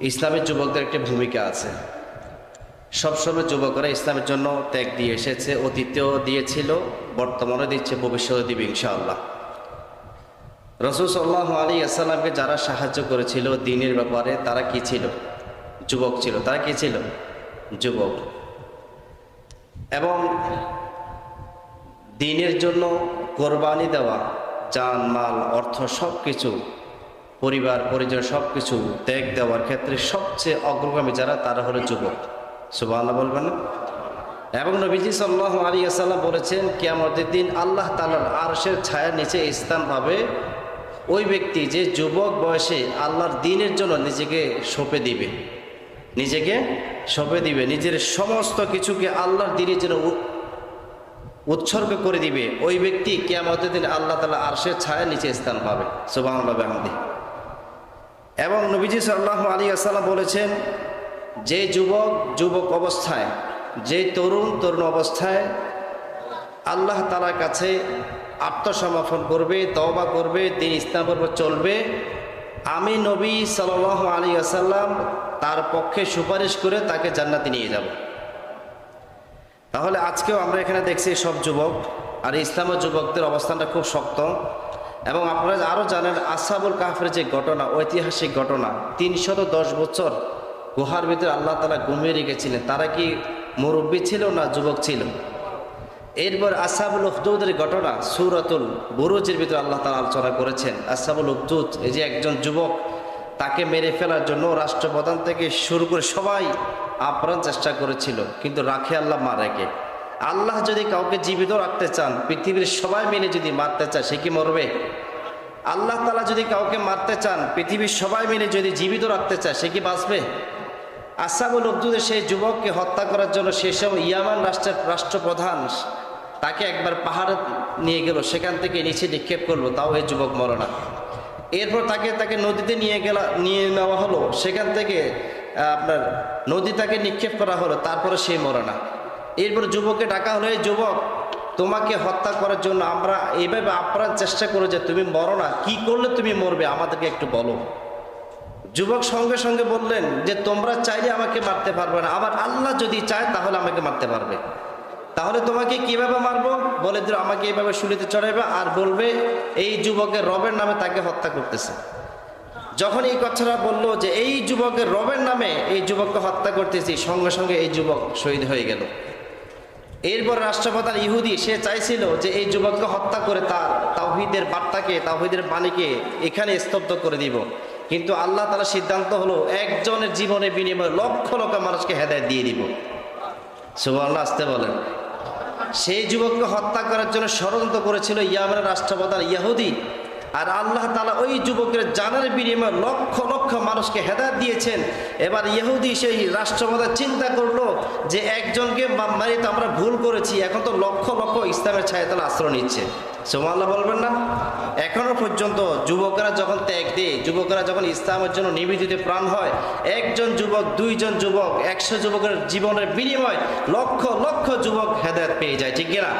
ইসলামের যুবকদের একটি ভূমিকা আছে। সবসময় যুবকরা ইসলামের জন্য ত্যাগ দিয়ে এসেছে, অতীতেও দিয়েছিল বর্তমানে দিচ্ছে ভবিষ্যতে দিবে ইনশাআল্লাহ। রসুল সাল্লাহ আলী আসসালামকে যারা সাহায্য করেছিল দিনের ব্যাপারে, তারা কি ছিল? যুবক ছিল। তারা কি ছিল? যুবক। এবং দিনের জন্য কোরবানি দেওয়া যান মাল, অর্থ সব কিছু পরিবার পরিজন সব কিছু ত্যাগ দেওয়ার ক্ষেত্রে সবচেয়ে অগ্রগামী যারা, তারা হলো যুবক। সুবাহ বলবেন না? এবং নবীজি সাল্লাহ আলী বলেছেন, কেয়ামতের দিন আল্লাহ তালার আরশের ছায়ার নিচে স্থান পাবে। ওই ব্যক্তি যে যুবক বয়সে আল্লাহর দিনের জন্য নিজেকে সঁপে দিবে। নিজেকে সঁপে দিবে। নিজের সমস্ত কিছুকে আল্লাহর দিনের জন্য উৎসর্গ করে দিবে। ওই ব্যক্তি কেয়ামতের দিন আল্লাহ তালা আরশের ছায়ার নিচে স্থান পাবে। সুবাহ আমাদের এবং নবীজি সাল্লাহ আলী আসাল্লাম বলেছেন, যে যুবক যুবক অবস্থায়, যে তরুণ তরুণ অবস্থায় আল্লাহ তালার কাছে আত্মসমর্পণ করবে, তওবা করবে দিন ইসলাম পর্ব চলবে, আমি নবী সাল আলী আসাল্লাম তার পক্ষে সুপারিশ করে তাকে জান্নাতে নিয়ে যাব। তাহলে আজকেও আমরা এখানে দেখছি সব যুবক আর ইসলামের যুবকদের অবস্থানটা খুব শক্ত। এবং আপনারা আরও জানেন আসাবুল কাহফের যে ঘটনা, ঐতিহাসিক ঘটনা, তিনশত দশ বছর গুহার ভিতরে আল্লাহ তালা ঘুমিয়ে রেখেছিলেন। তারা কি মুরব্বী ছিল না যুবক ছিল? এরপর আসাবুল উফদুদের ঘটনা, সুরাতুল বুরুজের ভিতরে আল্লাহ তালা আলোচনা করেছেন। আসাবুল উফদুদ এই যে একজন যুবক, তাকে মেরে ফেলার জন্য রাষ্ট্রপ্রধান থেকে শুরু করে সবাই আপ্রাণ চেষ্টা করেছিল, কিন্তু রাখে আল্লাহ মারাকে। আল্লাহ যদি কাউকে জীবিত রাখতে চান, পৃথিবীর সবাই মিলে যদি মারতে চায়, সে কি মরবে? আল্লাহ তালা যদি কাউকে মারতে চান, পৃথিবীর সবাই মিলে যদি জীবিত রাখতে চায়, সে কি বাঁচবে? আসাবুল উদ্দুদের সেই যুবককে হত্যা করার জন্য সে সময় ইয়ামান রাষ্ট্রের রাষ্ট্রপ্রধান তাকে একবার পাহাড়ে নিয়ে গেল, সেখান থেকে নিচে নিক্ষেপ করল, তাও এই যুবক মরে না। এরপর তাকে তাকে নদীতে নিয়ে গেলা, নিয়ে নেওয়া হলো, সেখান থেকে আপনার নদী তাকে নিক্ষেপ করা হলো, তারপরে সে মরে না। এরপর যুবককে ডাকা হলো, এই যুবক, তোমাকে হত্যা করার জন্য আমরা এইভাবে আপ্রাণ চেষ্টা করো যে তুমি মরো না। কি করলে তুমি মরবে? আমাদেরকে একটু বলো। যুবক সঙ্গে সঙ্গে বললেন যে, তোমরা চাইলে আমাকে মারতে পারবে না। আবার আল্লাহ যদি চায়, তাহলে আমাকে মারতে পারবে। তাহলে তোমাকে কীভাবে মারবো? বলে দিল, আমাকে এইভাবে শুলিতে চড়াইবে আর বলবে, এই যুবকের রবের নামে তাকে হত্যা করতেছে যখন এই কথাটা বলল যে, এই যুবকের রবের নামে এই যুবককে হত্যা করতেছি, সঙ্গে সঙ্গে এই যুবক শহীদ হয়ে গেল। এরপর রাষ্ট্রপ্রধান ইহুদি, সে চাইছিল যে এই যুবককে হত্যা করে তার তাওহিদের বার্তাকে, তাওহিদের বাণীকে এখানে স্তব্ধ করে দিব। কিন্তু আল্লাহ তালা সিদ্ধান্ত হলো, একজনের জীবনের বিনিময়ে লক্ষ লক্ষ মানুষকে হেদায় দিয়ে দিব। সুবর্ণা আসতে বলেন। সেই যুবককে হত্যা করার জন্য ষড়যন্ত্র করেছিল ইয়ামের রাষ্ট্রপ্রধান ইয়াহুদি আর আল্লাহ তালা ওই যুবকের জানার বিনিময়ে লক্ষ লক্ষ মানুষকে হেদায়ত দিয়েছেন। এবার ইহুদি সেই রাষ্ট্রপ্রধান চিন্তা করল যে একজনকে মারি তো আমরা ভুল করেছি, এখন তো লক্ষ লক্ষ ইসলামের ছায়া তালা আশ্রয় নিচ্ছে। সোমাল্লাহ বলবেন না? এখনও পর্যন্ত যুবকরা যখন ত্যাগ দেয়, যুবকরা যখন ইসলামের জন্য নিবেদিত প্রাণ হয়, একজন যুবক, দুইজন যুবক, একশো যুবকের জীবনের বিনিময় লক্ষ লক্ষ যুবক হেদায়ত পেয়ে যায়, ঠিক কিনা?